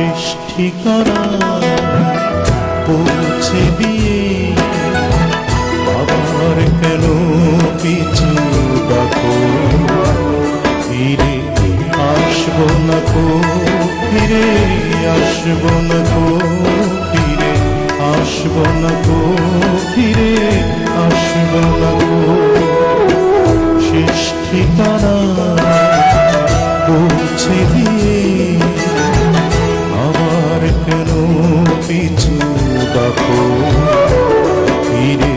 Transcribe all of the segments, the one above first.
সৃষ্টি করা, পৌঁছে দিয়ে আবার কেন পিছু দেখো? ফিরে আসব না কো ফিরে আসব না কো ফিরে আসব না কো ফিরে আসব না কো সৃষ্টি করা, পৌঁছে দিয়ে পিছু দেখো ফিরে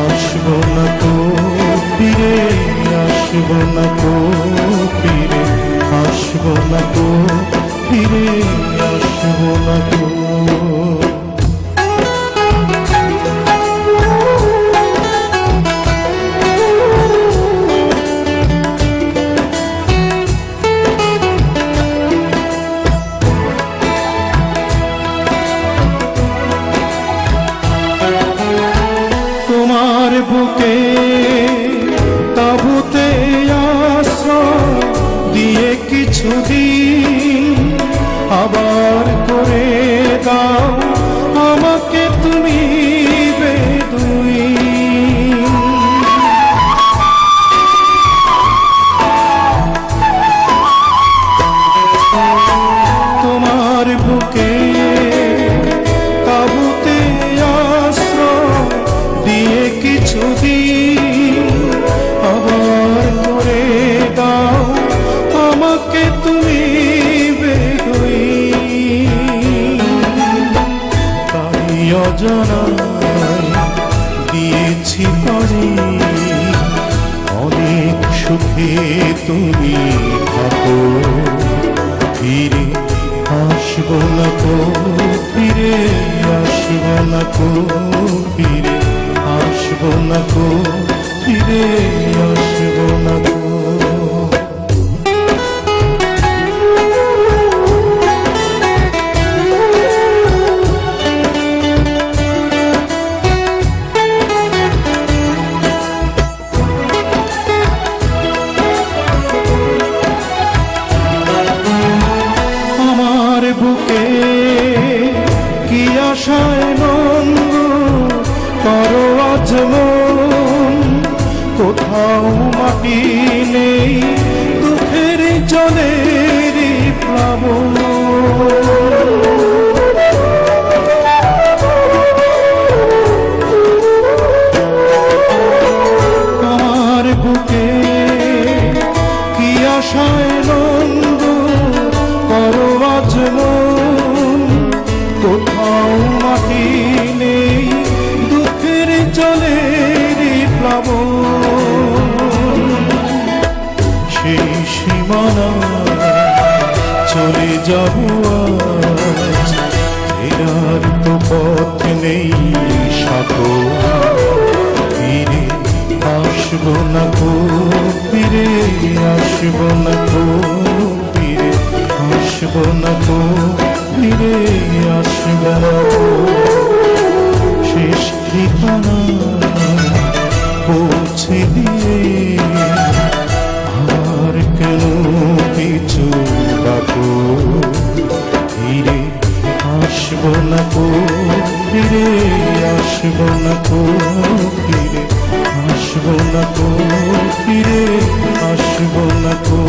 আসব না তো, ফিরে আসব না তো, ফিরে আসব না তো, ফিরে আসব না কো কিছুদিন আবার করে দাও আমাকে তুমি বেদুই। তোমার বুকে তাবুতে আশ্রয় দিয়ে কিছুদিন সুখে তুমি থাকো। ফিরে আসব না কো ফিরে আসব না কো ফিরে আসব না কো ফিরে আসব না বুকে কি আশায় নন্দ করো আজ কোথাও মাটি নেই দুঃখের জলের যাব আজ তো পথ নেই সাথো ফিরে আসব না তো ফিরে আসব না তো ফিরে আসব না কো